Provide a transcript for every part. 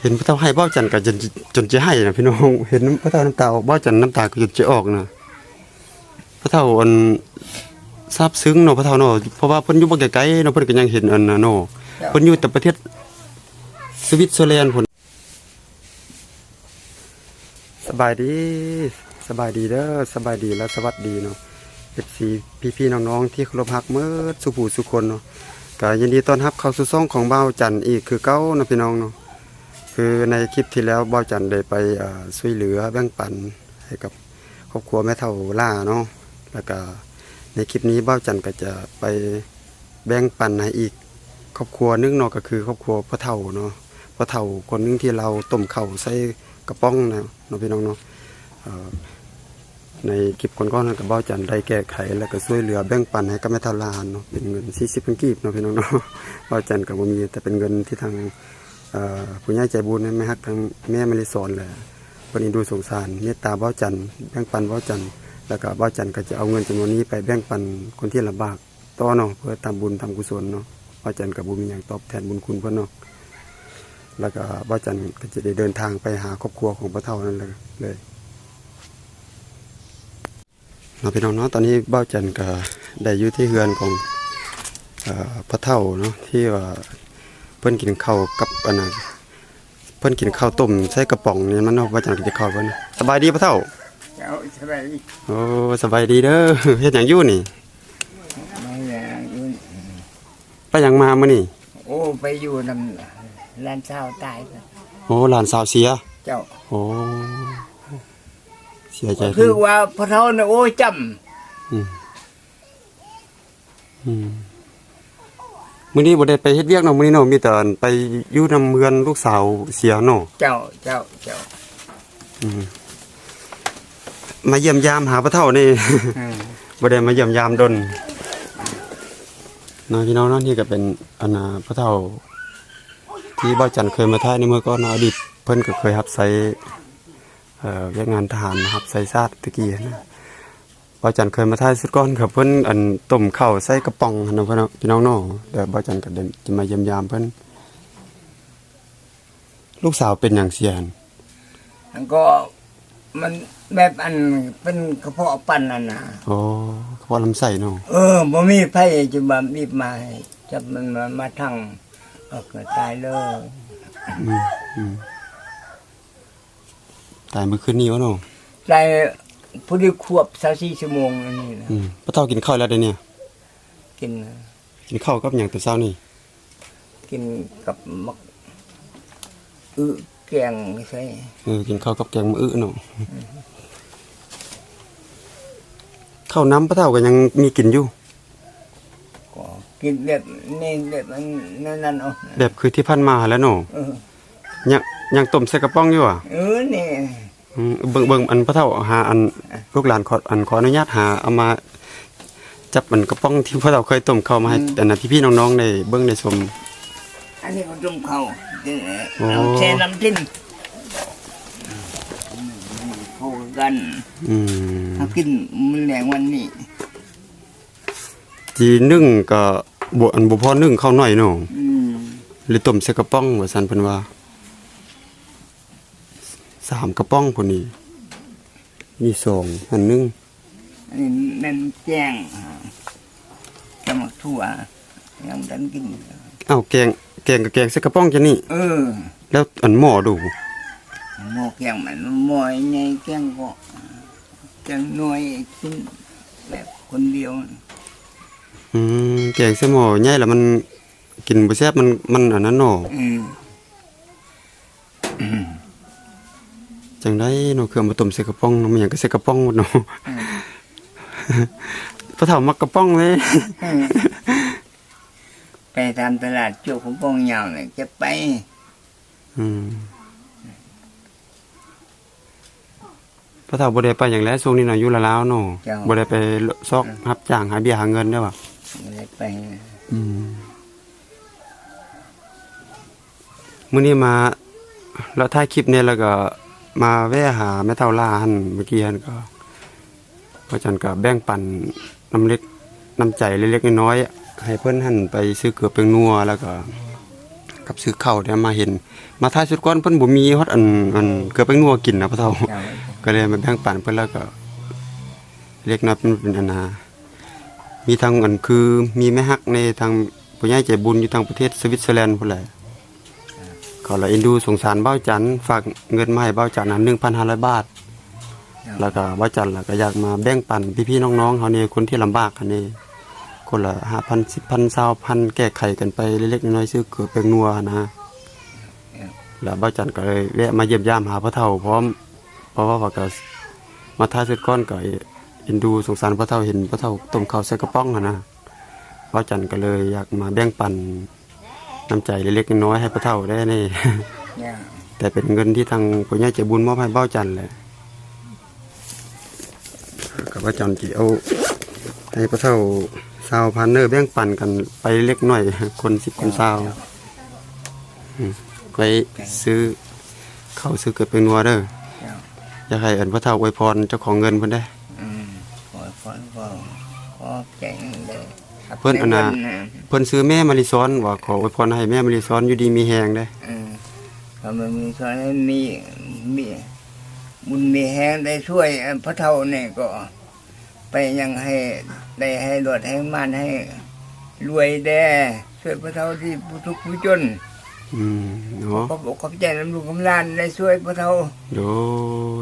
เห็นพระเท่าให้เบ้าจันก็จนจนจะให้นะพี่น้องเห็นพระเท่าน้ำตาออกเบ้าจันน้ำตาก็จนจะออกนะพระเท่าอันซาบซึ้งเนาะพระเท่าเนาะเพราะว่าเพิ่นอยู่บ่ไกลๆเนาะเพิ่นก็ยังเห็นอันน่ะเนาะเพิ่นอยู่แต่ประเทศสวิตเซอร์แลนด์พุ่นสบายดีสบายดีเด้อสบายดีและสวัสดีเนาะ FC พี่ๆน้องๆที่เคารพรักเมื่อสุผู้สุคนเนาะก็ยินดีต้อนรับเข้าสู่ช่องของเบ้าจันอีกคือเก้าเนาะพี่น้องเนาะ คือในคลิปที่แล้วบ่าวจันได้ไปช่วยเหลือแบ่งปันให้กับครอบครัวแม่เฒ่าล่าเนาะแล้วก็ในคลิปนี้บ่าวจันก็จะไปแบ่งปันให้อีกครอบครัวนึงเนาะก็คือครอบครัวพ่อเฒ่าเนาะพ่อเฒ่าคนนึงที่เราต้มข้าวใส่กระป๋องนะเนาะพี่น้องเนาะในคลิปก่อนๆนั้นก็บ่าวจันได้แก้ไข แล้วก็ช่วยเหลือแบ่งปันให้กับแม่เฒ่าล่าเนาะเป็นเงิน40พันกีบเนาะพี่น้องเนาะบ่าวจันก็บ่มีแต่เป็นเงินที่ทาง ผู้ใหญ่ใจบุญนะแม่ฮักทางแม่มะลิสอนแหละวันนี้ดูสงสารเมตตาเบ้าจันแบ่งปันเบ้าจันแล้วก็เบ้าจันก็จะเอาเงินจำนวนนี้ไปแบ่งปันคนที่ลำบากต่อเนาะเพื่อทำบุญทำกุศลเนาะเบ้าจันกับบุญมีอย่างตอบแทนบุญคุณเพื่อนเนาะแล้วก็เบ้าจันก็จะได้เดินทางไปหาครอบครัวของพระเท่านั่นเลยเลยเราไปน้องเนาะตอนนี้เบ้าจันก็ได้อยู่ที่เฮือนของอพระเท่าเนาะที่ว่า เพิ่นกินข้าวกับอันนั้นเพิ่นกินข้าวต้มใส่กระป๋องนี่มันเนาะว่าจังกินข้าวเพิ่นสบายดีปะเท่าเจ้าสบายดีโอ้สบายดีเด้อเฮ็ดหยังอยู่นี่ไม่อย่างอื่นไปหยังมามื้อนี่โอ้ไปอยู่นำร้านเช้าตายแล้วโอ้หลานสาวเสียเจ้าโอ้เสียใจคือว่าพระเท่าน่ะโอ้จอืมอืม มื้อนี้บ่ได้ไปเฮ็ดเวียกเนาะมื้อนี้เนาะมีแต่ไปอยู่นำเมือนลูกสาวเสียเนาะำเจ้าเจ้าเจ้าอืมมาเยี่ยมยามหาพระเท่านี่อืมบ่ได้มาเยี่ยมยามดนน้องพี่น้องเนาะนี่ก็เป็นอนาพระเฒ่า ที่บ้าจันเคยมาท่ายในเมื่อก่อนเนาะอดีตเพิ่นก็เคยรับใช้เอ่อเวียกงานทหารนะครับใส่ซาดตะกี้นะ บ้าจันเคยมาท่ายสุดก่อนครับเพิ่นอันต้มข้าวใส่กระป๋องหั่นเนาะพี่น้องพี่น้องเนาะเดี๋ยวบ้าจันก็เดินจะมาเยี่ยมยามเพิ่นลูกสาวเป็นหยังเสียหั่นมันก็มันแบบอันเป็นกระเพาะปันนั่นน่ะโอ้เขาว่าลำไส้เนาะเออบ่มีไผจะมาบีบมาให้จับมันมามาทั้งเออก็ตายเลยอืมอืมตายเมื่อคืนนี้วะเนาะตาย ผู้ที่ควบ24ชั่วโมงอันนี้นะอืมพ่อเฒ่ากินข้าวแล้วเด้เนี่ยกินกินข้าวกับหยังแต่เช้านี่กินกับมักอึแกงใช่เออกินข้าวกับแกงมะอึเนาะข้าวน้ำพ่อเฒ่าก็ยังมีกินอยู่ ก็กินแบบนี่แบบอันนั่นนั่นเอาแบบคือที่พันมาแล้วเนาะเออยังยังต้มใส่กระป๋องอยู่อะ เออนี่อืม เบิ่งเบิ่งอันพ่อเฒ่าหาอันลูกหลานขออันขออนุญาตหาเอามาจับอันกระป๋องที่พ่อเฒ่าเคยต้มข้าวมาให้อันนั้นพี่ๆน้องๆได้เบิ่งได้ชมอันนี้ก็ต้มข้าวเดี๋ยวโอ้เอาแช่น้ำจิ้มเข้ากันอืมถ้ากินมันแรงวันนี้จีนึ่งก็บ่อันบ่พอนึ่งข้าวน้อยเนาะอืมหรือต้มใส่กระป๋องว่าซั่นเพิ่นว่า สามกระป๋องพุ่นนี่มีสองอันหนึงอันนี้แม่นแจ้งจะมาทั่วยังดันกินอ้าวแกงแกงกับแกงใส่กระป๋องจะนี่ เออ แล้วอันหม้อดูหม้อแกงมันหม้อใหญ่แกงก็แกงน้อยกินแบบคนเดียวอืมแกงใส่หม้อใหญ่แล้วมันกินบ่แซ่บมันมันอันนั้นเนาะอืม จังได๋เนาะเครื่องมาต้มใส่กระป๋องเนาะมันหยังก็ใส่กระป๋องหมดเนาะพระเฒ่ามักกระป๋องเลย ไปตามตลาดจุกของปองยาวเนี่ยจะไป อืมพระเฒ่าบ่ได้ไปหยังแล้วช่วงนี้น่ะอยู่ละลาวเนาะเจ้าบ่ได้ไปซอกรับจ้างหาเบี้ยหาเงินเด้อว่ะไม่ได้ไปอืมมื้อนี้มาแล้วถ่ายคลิปเนี่ยแล้วก็ มาแวะหาแม่เฒ่าล่าหั่นเมื่อกี้หั่นก็พราะฉะนันก็แบ่งปันน้ำเล็กน้ำใจเล็กๆน้อยๆให้เพิ่อนหั่นไปซื้อเกลือเปียงนัวแล้วก็กับซื้อข้าวเนี่ยมาเห็น มาท้ายสุดก่อนเพิ่อนบ่มีฮอดอันอันเกือบไปงัวกินนะพ่อเฒ่าเจ้าก็เลยมาแบ่งปันเพิ่อนแล้วก็ เล็กน้อยเป็นเป็นอนามีทางอันคือมีแม่ฮักในทางผู้ใหญ่ใจบุญอยู่ทางประเทศสวิตเซอร์แลนด์พุ่นแหละ ก็เลยเอ็นดูสงสารเบ้าจันฝากเงินมาให้เบ้าจันนั้น1,500บาท แล้วก็เบ้าจันแล้วก็อยากมาแบ่งปันพี่ๆน้องๆเฮานี่คนที่ลำบากอันนี้คนละ5,000 10,000 20,000แก้ไขกันไปเล็กๆน้อยๆซื้อเกลือเป็นนัวนะแล้วเบ้าจันก็เลยแวะมาเยี่ยมยามหาพ่อเฒ่าพร้อม เพราะว่าว่าก็มาท้ายสุดก้อนก็เอ็นดูสงสารพ่อเฒ่าเห็นพ่อเฒ่าต้มข้าวใส่กระป๋องอะนะพ่อจันก็เลยอยากมาแบ่งปัน น้ำใจเล็กๆน้อยๆให้พ่อเฒ่าได้นี่ เนี่ยแต่เป็นเงินที่ทางผู้ใหญ่ใจบุญมอบให้เบ้าจันแหละกับพ่อจันที่เอาให้พ่อเฒ่าสาวพันเนอร์แบ่งปันกันไปเล็กน้อย คนสิบคนสาวอืมไว้ซื้อข้าวซื้อเกิดเป็นนัวเด้อเจ้าอยากให้เอิ้นพระเฒ่าอวยพรเจ้าของเงินเพิ่นได้ อืมขอขอขอขอแจ้งเลยครับเพิ่นอันน่ะเพิ่ เพิ่นซื้อแม่มะลิซ้อนว่าขออวยพรให้แม่มะลิซ้อนอยู่ดีมีแฮงได้เออก็มันมีส่วนให้มีมีบุญมีแห้งได้ช่วยพระเท่าเนี่ยก็ ไปยังให้ได้ให้รถให้มันให้ รวยแด่ช่วยพระเท่าที่ผู้ทุกข์ผู้จนอืมเนาะขอบอกขอบใจน้ำลูกกำลานได้ช่วยพระเท่าโด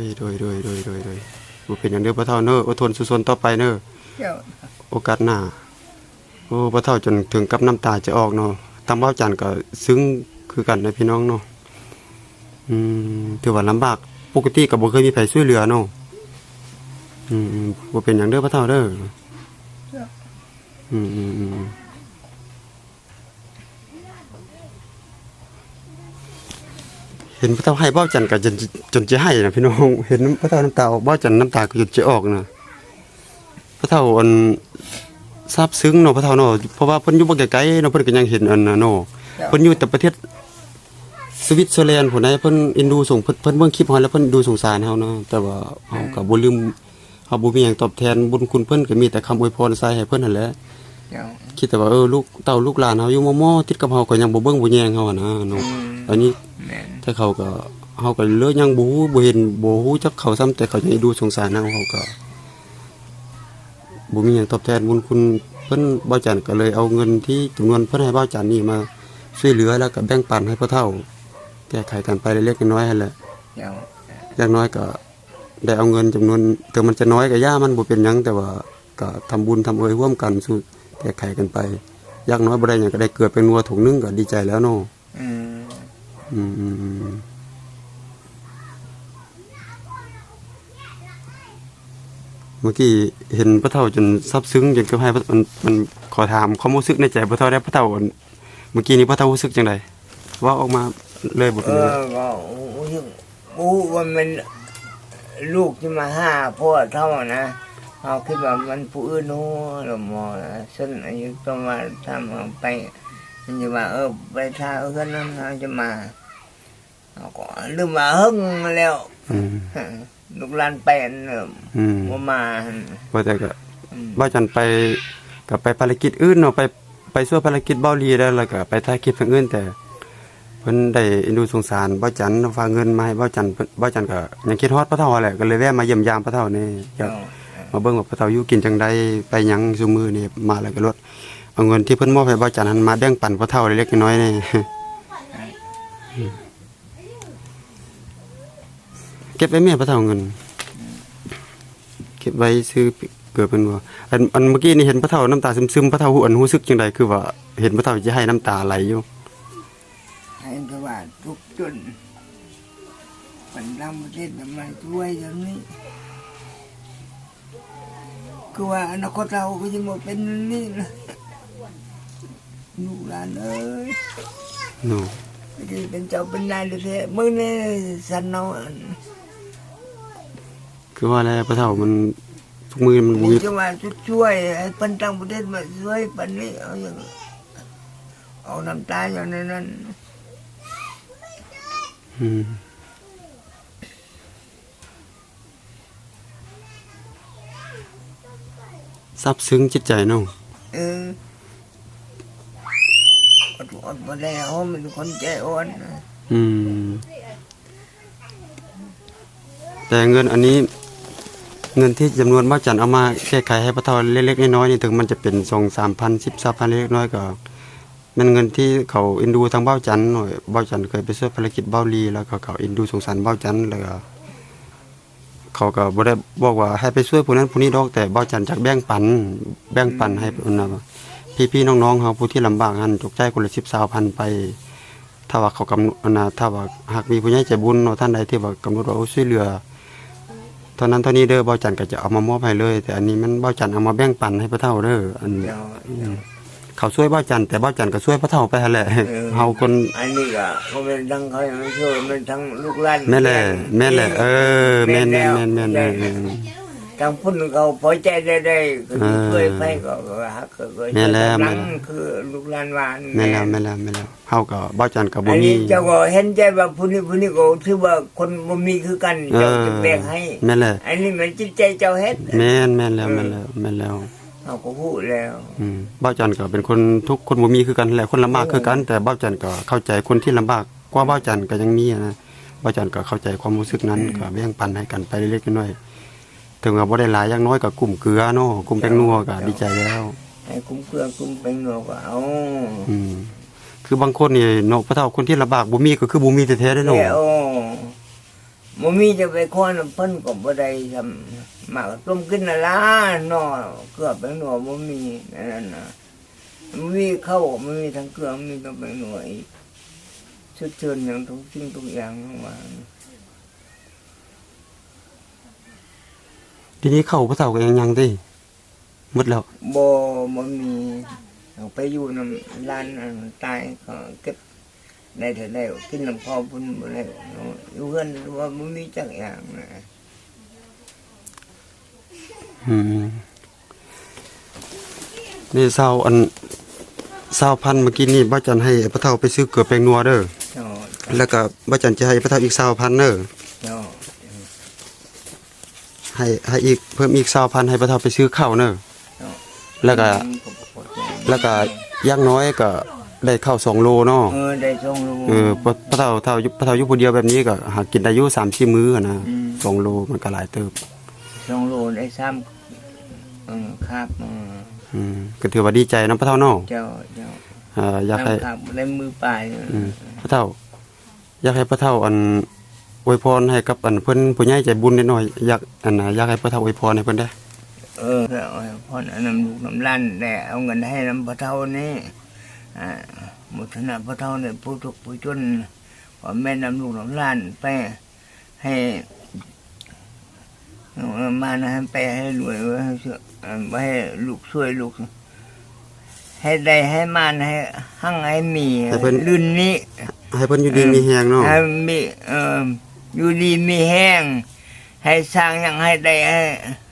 ยโดยโดยโดยโดยโดยบ่เป็นหยังเด้อพระเฒ่าเน้ออดทนสู้ๆต่อไปเน้อเจ้าโอกาสหน้า โอ้พระเฒ่าจนถึงกับน้ำตาจะออกเนาะตามว้าจันก็ซึ้งคือกันนะพี่น้องเนาะอืมถือว่าลำบากปกติก็บ่เคยมีไผช่วยเหลือเนาะอืมอืมบ่เป็นหยังเด้อพระเฒ่าเด้ออืมอืมอืมเห็นพระเจ้าให้บ้าจันก็จนจนจะให้นะพี่น้อง เห็นพระเจ้าน้ำตาออกบ้าจันน้ำตาก็จนจะออกนะพระเจ้าอัน ซาบซึ้งเนาะพระเจ้าเนาะเพราะว่าเพิ่นอยู่บ่ไกลๆเนาะเพิ่นก็ยังเห็นอันน่ะเนาะเพิ่นอยู่แต่ประเทศสวิตเซอร์แลนด์พุ่นใดเพิ่นเอ็นดูส่งเพิ่นเพิ่นเบิ่งคลิปเฮาแล้วเพิ่นดูสงสารเฮาเนาะแต่ว่าเฮาก็บ่ลืมเฮาบ่มีหยังตอบแทนบุญคุณเพิ่นก็มีแต่คำอวยพรใส่ให้เพิ่นนั่นแหละเจ้าคิดแต่ว่าเออลูกเต้าลูกหลานเฮาอยู่มอๆติดกับเฮาก็ยังบ่เบิ่งบ่แยงเฮาอะนะเนาะอืมอันนี้แม่นถ้าเขาก็เขาก็เลือกยังบฮูบ่เห็นบ่ฮู้จักเขาซ้ำแต่เขาจะให้ดูสงสารเฮาเขาก็ บ่มีหยังตอบแทนบุญคุณเพิ่นบ่จันก็เลยเอาเงินที่จำนวนเพิ่นให้บ่จันนี่มาช่วยเหลือแล้วก็แบ่งปันให้พ่อเฒ่า แก้ไขกันไปเล็กๆน้อยๆหั่นแหละเจ้าอย่างน้อยก็ได้เอาเงินจำนวนถึงมันจะน้อยก็ย่ามันบ่เป็นหยังแต่ว่าก็ทำบุญทำเอยร่วมกันสู่แก้ไขกันไปอย่างน้อยบ่ได้หยังก็ได้เกิดเป็นนัวถุงนึงก็ดีใจแล้วเนาะอืม อืมอืมอืม เมื่อกี้เห็นพระเท่าจนซับซึ้งจนเกือบให้พระมันมันขอถามความรู้สึกในใจพระเท่าได้พระเท่าเมื่อกี้นี้พระเท่ารู้สึกจังไดว่าออกมาเลยบ่เอเป็นไงอก็อู้ยอู้ว่ามันลูกที่มาห้าพ่อเท่านะเขาคิดว่ามันผู้อื่นโน้หรือหมอซึ่งอายุต้องมาทำเอาไป มันจะมาเออไปท่าเออนั้นเขาจะมาเขาก็ลืมมาเฮิ่งมาแล้ว อืม ลูกหลานเป็นเอออืมบ่มาว่าแต่ก็อืมว่าจันไปกับไปภารกิจอื่นเนาะไปไปช่วยภารกิจเบ้าลีได้แล้วก็ไปถ่ายคลิปทางอื่นแต่เพิ่นได้เอ็นดูสงสารบ่จันฝากเงินมาให้บ่จันเพิ่นบ่จันก็ยังคิดฮอดพระเท่าแหละก็เลยแวะมาเยี่ยมยามพระเท่านี่อยาก มาเบิ่งว่าพระเฒ่าอยู่กินจังไดไปหยังซุมื้อนี่มาแล้วก็ลดเอาเงินที่เพิ่นมอบให้บ่าวจันทร์หันมาแบ่งปันพระเฒ่าเล็กๆน้อยๆนี่ เก็บไว้แม่พระเฒ่าเงิน เก็บไว้ซื้อเกิดเป็นว่าอันอันเมื่อกี้นี่เห็นพระเฒ่าน้ำตาซึมๆพระเฒ่าหูอันรู้สึกจังไดคือว่า เห็นพระเฒ่าจะให้น้ำตาไหลอยู่ให้สวัสดิ์ทุกจนมันทำประเทศทำไมช่วยอย่างนี้คือว่าอนาคตเราก็จะหมดเป็นนี่นะลูกหลานเอ้ยเนาะไม่ได้เป็นเจ้าเป็นนายเลยแท้มึงเนี่ยสันเนาะ คือว่าแล้วพระเฒ่ามันทุกมือมันบ่มีมีจังหวะช่วยให้เป็นต่างประเทศมาช่วยปันนี้เอาอย่างเอาน้ำตาอย่างนั้นนั้นอืมซาบซึ้งจิตใจเนาะเอออดมาแล้วมันเป็นคนใจอ่อนนะอืม แต่เงินอันนี้ เงินที่จำนวนบ้าจันเอามาแก้ไขให้พระเท่าเล็กๆน้อยๆนี่ถึงมันจะเป็นสองสามพันสิบสามพันเล็กน้อยก็มันเงินที่เขาเอ็นดูทางเบ้าจันหน่อยเบ้าจันเคยไปช่วยภารกิจเบ้าลีแล้วก็เขาเอ็นดูสงสารเบ้าจันแล้วก็เขาก็บ่ได้บอกว่าให้ไปช่วยผู้นั้นผู้นี้ดอกแต่เบ้าจันจากแบ่งปัน แบ่งปันให้เพิ่นนะพี่ๆน้องๆเขาผู้ที่ลำบากหันจกใจคนละ10 20พันไป ถ้าว่าเขากำหนดนะถ้าว่าหากมีผู้ใหญ่ใจบุญท่านใดที่ว่ากำหนดว่าช่วยเหลือ เท่านั้นเท่านี้เด้อเบาจันก็จะเอามามอบให้เลย แต่อันนี้มันเบาจันเอามาแบ่งปันให้พระเฒ่าเด้ออันเจ้าเจ้าเขาช่วยเบาจันแต่เบาจันก็ช่วยพระเฒ่าไปหั่นแหละเออเฮาคนอันนี้ก็เขาเป็นทั้งเขาไม่ช่วยมันทั้งลูกหลานแม่นแหละแม่นแหละเออแม่นแม่นแม่นแม่นเออ เออทั้งพุ่นเขาพอใจได้ได้ก็เออเคยไปก็ก็ฮักก็เคยแม่นแล้วหลังแม่นแล้วคือลูกหลานหวานแม่นแล้วแม่นแล้วแม่นแล้วเฮาก็เบาจันก็บ่อันมีนี้เจ้าก็เห็นใจว่าผู้นี้ผู้นี้ก็ถือว่าคนบ่มีคือกันเอเจ้าอจะแบ่งให้แม่นแหละอันนี้มันจิตใจเจ้าเฮ็ดแม่นแม่นแล้วแม่นแล้วแม่นแล้วเขาก็พูดแล้วอืมเบ้าจันก็เป็นคนทุกคนบ่มีคือกันแหละคนลำบากคือกัน แต่เบ้าจันก็เข้าใจคนที่ลำบากกว่าเบ้าจันก็ยังมีอะนะเบ้าจันก็เข้าใจความรู้สึกนั้นก็แบ่งปันให้กันไปเล็กๆน้อยๆ ถึงว่าบ่ได้หลายอย่างน้อยก็กลุ่มเกลือเนาะกลุ่มแป้งนัวก็ดีใจแล้วให้คุ้มเครื่องคุ้มเป็นหนวก็เอาอืมคือบางคนนี่เนาะพระเฒ่าคนที่ลำบากบ่มีก็คือบ่มีแท้ๆเด้อเนาะแล้วบ่มีจะไปขอน้ำเพิ่นก็บ่ได้ทำหมากต้มกินน่ะล่ะเนาะเกลือเป็นหนวบ่มีนั่นน่ะมันมีข้าวมันมีทั้งเกลือมันมีทั้งเป็นหนวอีกชุดเชิญอย่างทุกสิ่งทุกอย่างว่า ทีนี้เข้าพระเฒ่าก็ยังยังติหมดแล้วบ่บ่มีเอาไปอยู่นำร้านอันตายก็เก็บได้เท่าใดก็กินน้ำพอพุ่นบ่ได้เนาะอยู่เฮือนว่าบ่มีจักอย่างนะอืมนี่เศร้าอันเศร้าพันเมื่อกี้นี่บ่จันให้พระเฒ่าไปซื้อเกลือแป้งนัวเด้อเนาะแล้วก็บ่จันจะให้พระเฒ่าอีก20,000เด้อเนาะ ให้ให้อีกเพิ่มอีก20,000ให้พระเฒ่าไปซื้อข้าวเด้อเนาะแล้วก็แล้วก็อย่างน้อยก็ได้ข้าว2โลเนาะเออได้ส่งลูกเออพระพระเฒ่าเฒ่าอยู่พระเฒ่าอยู่ผู้เดียวแบบนี้ก็หากินได้อยู่3-4มื้ออะนะอืมสองโลมันก็หลายเติบส่งลูกได้ซ้ำเออครับเอออืมก็ถือว่าดีใจเนาะพระเฒ่าเนาะเจ้าเจ้าเอ่ออยากให้ครับได้มือปลายอืมพระเฒ่า อยากให้พระเฒ่าอัน อวยพรให้กับอันเพิ่นผู้ใหญ่ใจบุญนิดหน่อยอยากอันน่ะอยากให้พระเฒ่าอวยพรให้เพิ่นได้ เออเอาให้พ่อน้ำลูกน้ำลั่นแต่เอาเงินให้น้ำพระเท่านี่อ่ามุทนาพระเท่าเนี่ยผู้ทุกข์ผู้จนขอแม่น้ำลูกน้ำลั่นไปให้เอามานะให้ไปให้รวยไว้ให้ช่วยอ่าไว้ให้ลูกช่วยลูก ให้ได้ให้มานให้หั่งให้มีลื่นนี้ ให้เพิ่นอยู่ดีมีแฮงเนาะ ให้มีเอ่อ อยู่ดีมีแห้ง ให้สร้างอย่างให้ได้ให้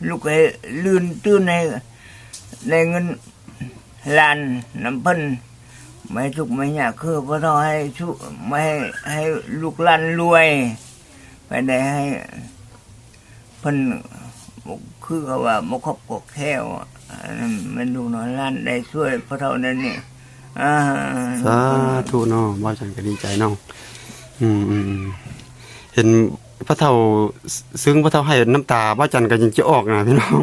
ลูกให้ลื่นตื้นให้ได้เงินล้านน้ำพิ่นไม่ทุกข์ไม่ยากคือพระเราให้ชุไม่ให้ให้ลูกหล้านรวย ไปได้ให้พิ่นคือเขาว่าบ่คบกกแค้วมันดูน้อยล้านได้ช่วยพระเท่านั้นนี่สาธุเนาะว่าฉันก็ดีใจเนาะอืมอืมอืม เห็นพระเฒ่าซึ้งพระเฒ่าให้น้ำตาว่าจันก็ยังจะออกนะพี่น้อง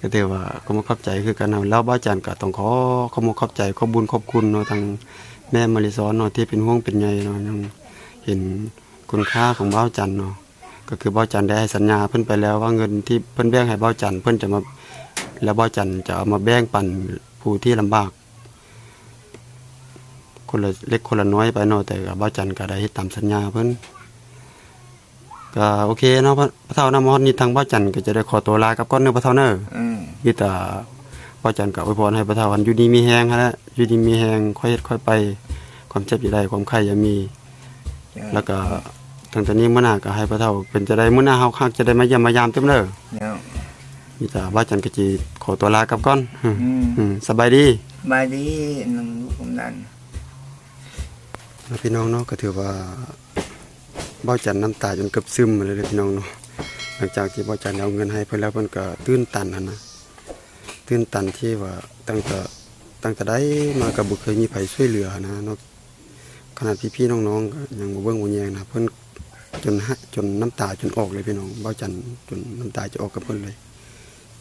ก็ถือว่าขอบขอบใจคือกันเนาะแล้วบ้าจันก็ต้องขอขอบขอบใจขอบุญขอบคุณเนาะทางแม่มาริซอนเนาะที่เป็นห่วงเป็นใยเนาะยังเห็นคุณค่าของบ้าจันเนาะก็คือบ้าจันได้ให้สัญญาเพิ่นไปแล้วว่าเงินที่เพิ่นแบ่งให้บ้าจันเพิ่นจะมาแล้วบ้าจันจะเอามาแบ่งปันผู้ที่ลำบาก คนละเล็กคนละน้อยไปเนาะแต่กับบ้าจันก็ได้เฮ็ดตามสัญญาเพิ่นก็โอเคเนาะพระพระเฒ่านำมอดนี่ทางบ้าจันก็จะได้ขอตัวลากับก้อนเนื้อพระเฒ่าเน้ออืมมีแต่บ้าจันก็อวยพรให้พระเฒ่าอันอยู่ดีมีแฮงฮะละอยู่ดีมีแฮงค่อยเฮ็ดค่อยไป ความเจ็บอย่าได้ความไข้อย่ามี แล้วก็ตั้งแต่นี้มื้อหน้าก็ให้พระเฒ่าเป็นจะได้มื้อหน้าเฮาคักจะได้มาเยี่ยมมายามเต็มเด้อเดี๋ยวมีแต่บ้าจันก็จิขอตัวลากับก้อนอืมอืมอืมสบายดีบายดีน้องลูกผมดันแล้ว พี่น้องเนาะก็ถือว่าเบ้าจันน้ำตาจนเกือบซึมเลยเด้อพี่น้องเนาะหลังจากที่เบ้าจันเอาเงินให้เพิ่นแล้วเพิ่นก็ตื้นตันนะตื้นตันที่ว่าตั้งแต่ตั้งแต่ได้มาก็บ่เคยมีไผช่วยเหลือนะนาะขนาดพี่ๆน้องๆก็ยังบเบิ่งบ่แยงนะเพิ่อนจนฮะจนน้ำตาจนออกเลยพี่น้องเบ้าจันจนน้ำตาจะออกกับเพิ่อนเลย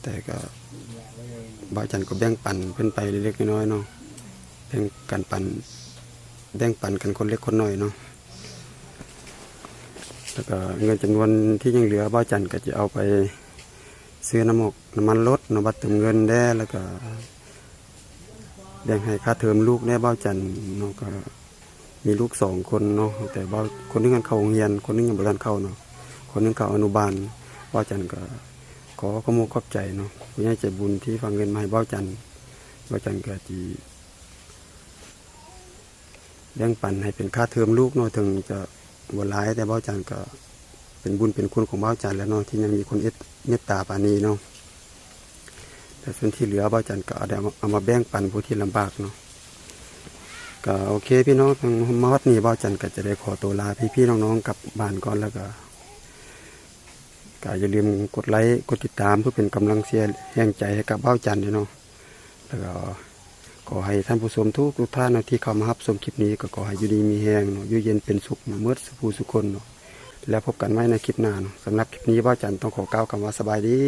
แต่ก็เบ้าจันก็แบ่งปันเพิ่อนไปเล็กๆน้อยๆเนาะแบ่งกันปัน แบ่งปันกันคนเล็กคนน้อยเนาะแล้วก็เงินจำนวนที่ยังเหลือบ้าจันก็จะเอาไปซื้อน้ำมกน้ำมันรถน้ำบัตรเติมเงินได้แล้วก็แบ่งให้ค่าเทอมลูกได้บ้าจันเนาะก็มีลูกสองคนเนาะแต่บ้าคนนึงกันเข้าโรงเรียน คนนึงยังบ่ทันเข้าเนาะคนนึงเข้าอนุบาลบ้าจันก็ขอขโมกขอบใจเนาะผู้ใหญ่ใจบุญที่ฝากเงินมาให้บ้าจันบ้าจันก็จี แบ่งปันให้เป็นค่าเทอมลูกเนาะถึงจะบ่หลายแต่เบ้าจันก็เป็นบุญเป็นคุณของเบ้าจันแล้วเนาะที่ยังมีคนเอ็ดเมตตาปานีเนาะแต่ส่วนที่เหลือบ่าวจันก็เอาเอามาแบ่งปันผู้ที่ลำบากเนาะก็โอเคพี่น้องทางมาวัดนี้บ่าวจันก็จะได้ขอตัวลาพี่ๆน้องๆกลับบ้านก่อนแล้วก็ก็อย่าลืมกดไลค์กดติดตามเพื่อเป็นกำลังเสียแรงใจให้กับบ่าวจันด้วยเนาะแล้วก็ ขอให้ท่านผู้ชมทุกทุกท่านเนที่เข้ามารับชมคลิปนี้ก็ขอให้อยู่ดีมีแรงเนาะอยู่เย็นเป็นสุขเมื่อสุภูสุคนเนาะแล้วพบกันไว้ในคลิปหน้าเนาะสำหรับคลิปนี้บ่าจันต้องขอกล่าวคำว่าสบายดี